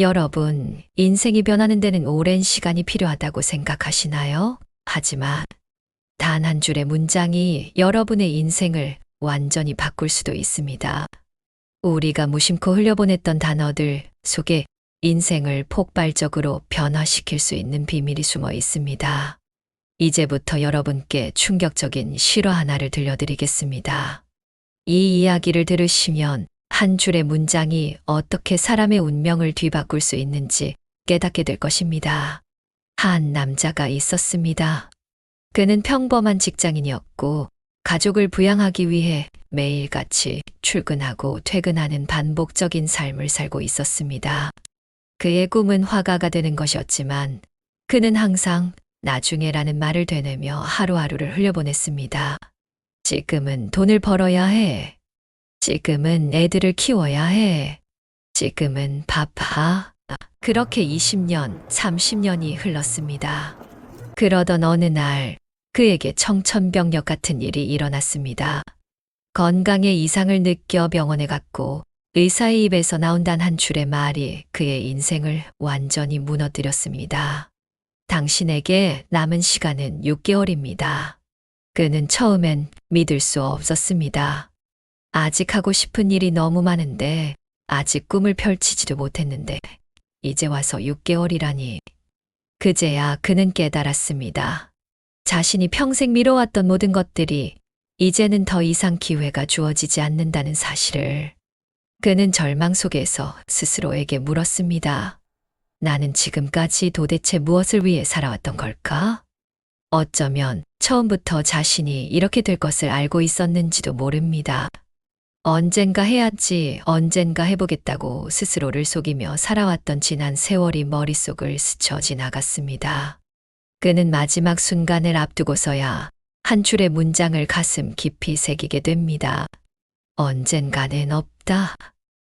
여러분, 인생이 변하는 데는 오랜 시간이 필요하다고 생각하시나요? 하지만 단 한 줄의 문장이 여러분의 인생을 완전히 바꿀 수도 있습니다. 우리가 무심코 흘려보냈던 단어들 속에 인생을 폭발적으로 변화시킬 수 있는 비밀이 숨어 있습니다. 이제부터 여러분께 충격적인 실화 하나를 들려드리겠습니다. 이 이야기를 들으시면 한 줄의 문장이 어떻게 사람의 운명을 뒤바꿀 수 있는지 깨닫게 될 것입니다. 한 남자가 있었습니다. 그는 평범한 직장인이었고 가족을 부양하기 위해 매일같이 출근하고 퇴근하는 반복적인 삶을 살고 있었습니다. 그의 꿈은 화가가 되는 것이었지만 그는 항상 나중에라는 말을 되뇌며 하루하루를 흘려보냈습니다. 지금은 돈을 벌어야 해. 지금은 애들을 키워야 해. 지금은 바빠. 그렇게 20년, 30년이 흘렀습니다. 그러던 어느 날 그에게 청천벽력 같은 일이 일어났습니다. 건강에 이상을 느껴 병원에 갔고 의사의 입에서 나온 단 한 줄의 말이 그의 인생을 완전히 무너뜨렸습니다. 당신에게 남은 시간은 6개월입니다. 그는 처음엔 믿을 수 없었습니다. 아직 하고 싶은 일이 너무 많은데 아직 꿈을 펼치지도 못했는데 이제 와서 6개월이라니. 그제야 그는 깨달았습니다. 자신이 평생 미뤄왔던 모든 것들이 이제는 더 이상 기회가 주어지지 않는다는 사실을. 그는 절망 속에서 스스로에게 물었습니다. 나는 지금까지 도대체 무엇을 위해 살아왔던 걸까? 어쩌면 처음부터 자신이 이렇게 될 것을 알고 있었는지도 모릅니다. 언젠가 해야지, 언젠가 해보겠다고 스스로를 속이며 살아왔던 지난 세월이 머릿속을 스쳐 지나갔습니다. 그는 마지막 순간을 앞두고서야 한 줄의 문장을 가슴 깊이 새기게 됩니다. 언젠가는 없다.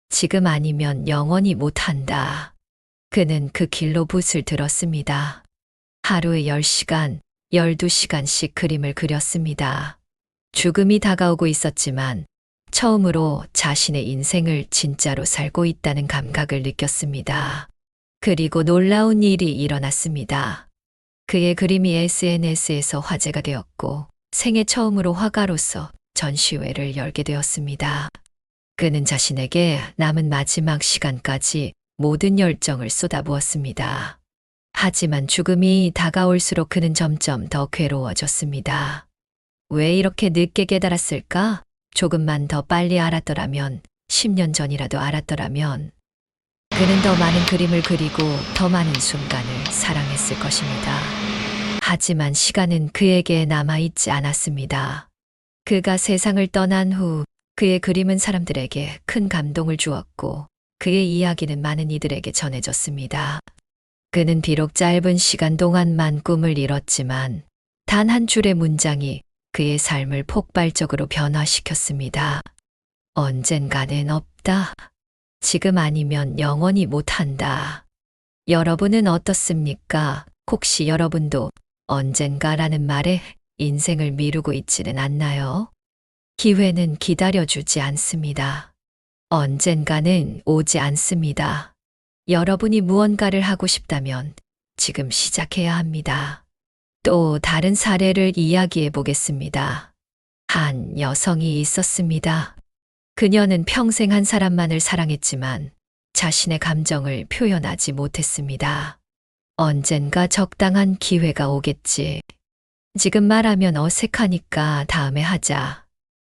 지금 아니면 영원히 못한다. 그는 그 길로 붓을 들었습니다. 하루에 10시간, 12시간씩 그림을 그렸습니다. 죽음이 다가오고 있었지만 처음으로 자신의 인생을 진짜로 살고 있다는 감각을 느꼈습니다. 그리고 놀라운 일이 일어났습니다. 그의 그림이 SNS에서 화제가 되었고 생애 처음으로 화가로서 전시회를 열게 되었습니다. 그는 자신에게 남은 마지막 시간까지 모든 열정을 쏟아부었습니다. 하지만 죽음이 다가올수록 그는 점점 더 괴로워졌습니다. 왜 이렇게 늦게 깨달았을까? 조금만 더 빨리 알았더라면, 10년 전이라도 알았더라면, 그는 더 많은 그림을 그리고 더 많은 순간을 사랑했을 것입니다. 하지만 시간은 그에게 남아있지 않았습니다. 그가 세상을 떠난 후 그의 그림은 사람들에게 큰 감동을 주었고 그의 이야기는 많은 이들에게 전해졌습니다. 그는 비록 짧은 시간 동안만 꿈을 이뤘지만 단 한 줄의 문장이 그의 삶을 폭발적으로 변화시켰습니다. 언젠가는 없다. 지금 아니면 영원히 못한다. 여러분은 어떻습니까? 혹시 여러분도 언젠가라는 말에 인생을 미루고 있지는 않나요? 기회는 기다려주지 않습니다. 언젠가는 오지 않습니다. 여러분이 무언가를 하고 싶다면 지금 시작해야 합니다. 또 다른 사례를 이야기해 보겠습니다. 한 여성이 있었습니다. 그녀는 평생 한 사람만을 사랑했지만 자신의 감정을 표현하지 못했습니다. 언젠가 적당한 기회가 오겠지. 지금 말하면 어색하니까 다음에 하자.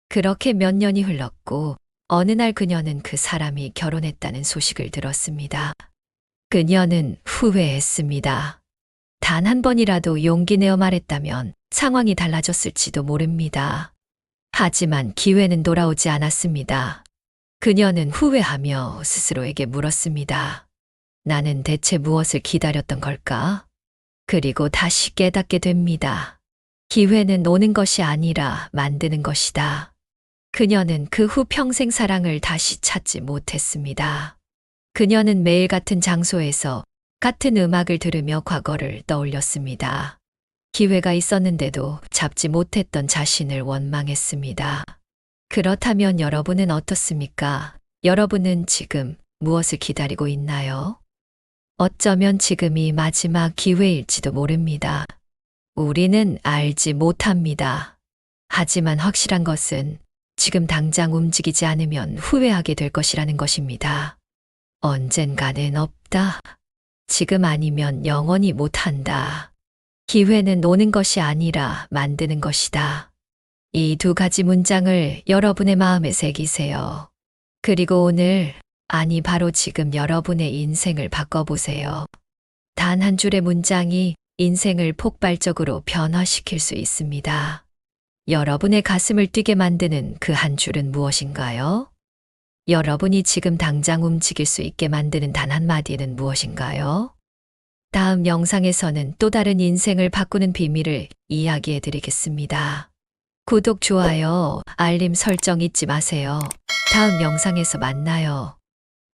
그렇게 몇 년이 흘렀고 어느 날 그녀는 그 사람이 결혼했다는 소식을 들었습니다. 그녀는 후회했습니다. 단 한 번이라도 용기 내어 말했다면 상황이 달라졌을지도 모릅니다. 하지만 기회는 돌아오지 않았습니다. 그녀는 후회하며 스스로에게 물었습니다. 나는 대체 무엇을 기다렸던 걸까? 그리고 다시 깨닫게 됩니다. 기회는 오는 것이 아니라 만드는 것이다. 그녀는 그 후 평생 사랑을 다시 찾지 못했습니다. 그녀는 매일 같은 장소에서 같은 음악을 들으며 과거를 떠올렸습니다. 기회가 있었는데도 잡지 못했던 자신을 원망했습니다. 그렇다면 여러분은 어떻습니까? 여러분은 지금 무엇을 기다리고 있나요? 어쩌면 지금이 마지막 기회일지도 모릅니다. 우리는 알지 못합니다. 하지만 확실한 것은 지금 당장 움직이지 않으면 후회하게 될 것이라는 것입니다. 언젠가는 없다. 지금 아니면 영원히 못한다. 기회는 오는 것이 아니라 만드는 것이다. 이 두 가지 문장을 여러분의 마음에 새기세요. 그리고 오늘, 아니 바로 지금 여러분의 인생을 바꿔보세요. 단 한 줄의 문장이 인생을 폭발적으로 변화시킬 수 있습니다. 여러분의 가슴을 뛰게 만드는 그 한 줄은 무엇인가요? 여러분이 지금 당장 움직일 수 있게 만드는 단 한마디는 무엇인가요? 다음 영상에서는 또 다른 인생을 바꾸는 비밀을 이야기해 드리겠습니다. 구독, 좋아요, 알림 설정 잊지 마세요. 다음 영상에서 만나요.